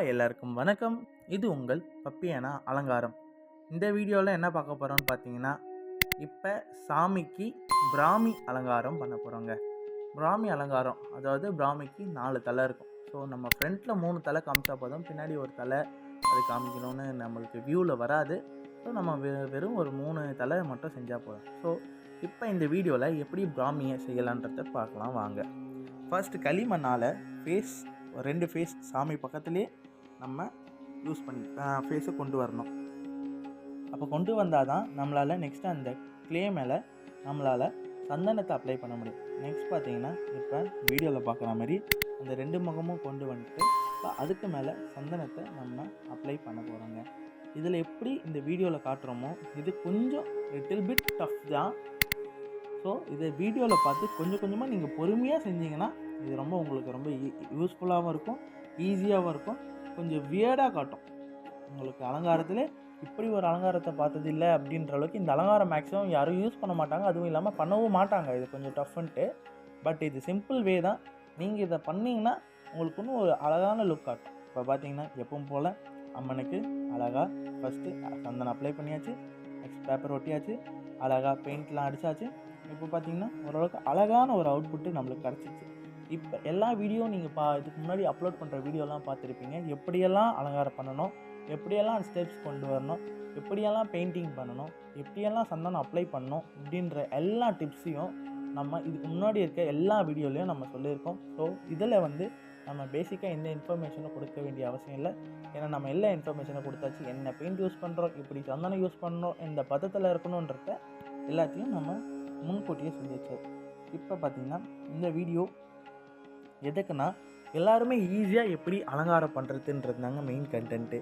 Hi எல்லாருக்கும் வணக்கம். இது உங்கள் பப்பியனா அலங்காரம். இந்த வீடியோவில் என்ன பார்க்க போகிறோம்னு பார்த்தீங்கன்னா இப்போ சாமிக்கு பிராமி அலங்காரம் பண்ண போகிறோங்க பிராமி அலங்காரம் அதாவது பிராமிக்கு நாலு தலை இருக்கும். ஸோ நம்ம ஃப்ரண்ட்டில் மூணு தலை காமிச்சா போதும். பின்னாடி ஒரு தலை அது காமிக்கணும்னு நம்மளுக்கு வியூவில் வராது. ஸோ நம்ம வெறும் ஒரு மூணு தலை மட்டும் செஞ்சால் போதும். ஸோ இப்போ இந்த வீடியோவில் எப்படி பிராமியை செய்யலான்றதை பார்க்கலாம் வாங்க. ஃபர்ஸ்ட் களிமண்ணால் ஃபேஸ் ரெண்டு ஃபேஸ் சாமி பக்கத்துலேயே நம்ம யூஸ் பண்ணி ஃபேஸை கொண்டு வரணும். அப்போ கொண்டு வந்தால் தான் நம்மளால் நெக்ஸ்ட் அந்த க்ளே மேலே நம்மளால் சந்தனத்தை அப்ளை பண்ண முடியும். நெக்ஸ்ட் பார்த்தீங்கன்னா இப்போ வீடியோவில் பார்க்குற மாதிரி அந்த ரெண்டு முகமும் கொண்டு வந்துட்டு இப்போ அதுக்கு மேலே சந்தனத்தை நம்ம அப்ளை பண்ண போகிறோங்க இதில் எப்படி இந்த வீடியோவில் காட்டுறோமோ இது கொஞ்சம் லிட்டில் பிட் டஃப் தான். ஸோ இதை வீடியோவில் பார்த்து கொஞ்சம் கொஞ்சமாக நீங்கள் பொறுமையாக செஞ்சீங்கன்னா இது ரொம்ப உங்களுக்கு ரொம்ப யூஸ்ஃபுல்லாகவும் இருக்கும் ஈஸியாகவும் இருக்கும். கொஞ்சம் வியர்டாக காட்டும். உங்களுக்கு அலங்காரத்தில் இப்படி ஒரு அலங்காரத்தை பார்த்தது இல்லை அப்படின்ற அளவுக்கு இந்த அலங்காரம் மேக்ஸிமம் யாரும் யூஸ் பண்ண மாட்டாங்க. அதுவும் இல்லாமல் பண்ணவும் மாட்டாங்க. இது கொஞ்சம் டஃப்ன்ட்டு பட் இது சிம்பிள் வே தான். நீங்கள் இதை பண்ணிங்கன்னா உங்களுக்கு இன்னும் ஒரு அழகான லுக் காட்டும். இப்போ பார்த்தீங்கன்னா எப்பவும் போல் அம்மனுக்கு அழகாக ஃபஸ்ட்டு சந்தனம் அப்ளை பண்ணியாச்சு. நெக்ஸ்ட் பேப்பர் ஒட்டியாச்சு. அழகாக பெயிண்ட்லாம் அடிச்சாச்சு. இப்போ பார்த்தீங்கன்னா ஓரளவுக்கு அழகான ஒரு அவுட்புட்டு நம்மளுக்கு கிடச்சிச்சு. இப்போ எல்லா வீடியோ நீங்கள் பா இதுக்கு முன்னாடி அப்லோட் பண்ணுற வீடியோலாம் பார்த்துருப்பீங்க. எப்படியெல்லாம் அலங்காரம் பண்ணணும்? எப்படியெல்லாம் ஸ்டெப்ஸ் கொண்டு வரணும்? எப்படியெல்லாம் பெயிண்டிங் பண்ணணும்? எப்படியெல்லாம் சந்தனம் அப்ளை பண்ணணும்? அப்படின்ற எல்லா டிப்ஸையும் நம்ம இதுக்கு முன்னாடி இருக்க எல்லா வீடியோலையும் நம்ம சொல்லியிருக்கோம். ஸோ இதில் வந்து நம்ம பேசிக்காக எந்த இன்ஃபர்மேஷனும் கொடுக்க வேண்டிய அவசியம் இல்லை. ஏன்னா நம்ம எல்லா இன்ஃபர்மேஷனும் கொடுத்தாச்சு. என்ன பெயிண்ட் யூஸ் பண்ணுறோம் இப்படி சந்தனம் யூஸ் பண்ணுறோம் இந்த பதத்தில் இருக்கணுன்றத எல்லாத்தையும் நம்ம முன்கூட்டியே சொல்லி வச்சது இப்போ பார்த்திங்கன்னா இந்த வீடியோ எதுக்குன்னா எல்லாருமே ஈஸியாக எப்படி அலங்காரம் பண்ணுறதுன்றது தாங்க மெயின் கண்டென்ட்டு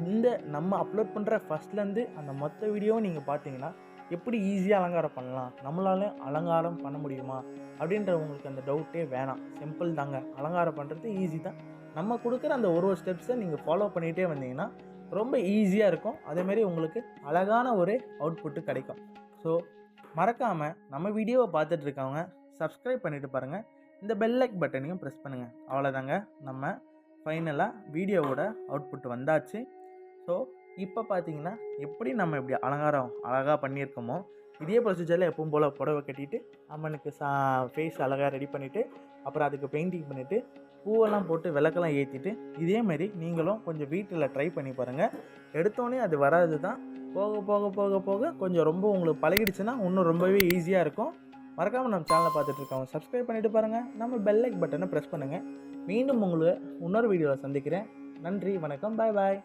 இந்த நம்ம அப்லோட் பண்ணுற ஃபஸ்ட்லேருந்து அந்த மொத்த வீடியோவும் நீங்கள் பார்த்தீங்கன்னா எப்படி ஈஸியாக அலங்காரம் பண்ணலாம்? நம்மளால அலங்காரம் பண்ண முடியுமா? அப்படின்ற உங்களுக்கு அந்த டவுட்டே வேணாம். சிம்பிள் தாங்க. அலங்காரம் பண்ணுறது ஈஸி தான். நம்ம கொடுக்குற அந்த ஒரு ஒரு ஸ்டெப்ஸை நீங்கள் ஃபாலோ பண்ணிகிட்டே வந்தீங்கன்னா ரொம்ப ஈஸியாக இருக்கும். அதேமாரி உங்களுக்கு அழகான ஒரு அவுட்புட்டு கிடைக்கும். ஸோ மறக்காமல் நம்ம வீடியோவை பார்த்துட்ருக்கவங்க சப்ஸ்கிரைப் பண்ணிட்டு பாருங்கள் இந்த பெல் லைக் பட்டனையும் ப்ரெஸ் பண்ணுங்கள் அவ்வளோதாங்க நம்ம ஃபைனலாக வீடியோவோட அவுட்புட் வந்தாச்சு. ஸோ இப்போ பார்த்தீங்கன்னா எப்படி நம்ம இப்படி அலங்காரம் அழகாக பண்ணியிருக்கோமோ இதே ப்ரொசீஜரில் எப்பவும் போல் புடவை கட்டிட்டு அம்மனுக்கு சா ஃபேஸ் அழகாக ரெடி பண்ணிவிட்டு அப்புறம் அதுக்கு பெயிண்டிங் பண்ணிவிட்டு பூவெல்லாம் போட்டு விளக்கெல்லாம் ஏற்றிட்டு இதே மாதிரி நீங்களும் கொஞ்சம் வீட்டில் ட்ரை பண்ணி பாருங்கள் எடுத்தோடனே அது வராது தான் போக போக போக போக கொஞ்சம் ரொம்ப உங்களுக்கு பழகிடுச்சுன்னா இன்னும் ரொம்பவே ஈஸியாக இருக்கும். மறக்காமல் நம்ம சேனலை பார்த்துட்டு இருக்கோம் சப்ஸ்கிரைப் பண்ணிட்டு பாருங்கள் நம்ம பெல் லைக் பட்டனை ப்ரெஸ் பண்ணுங்கள் மீண்டும் உங்களை இன்னொரு வீடியோவில் சந்திக்கிறேன். நன்றி வணக்கம் பாய் பாய்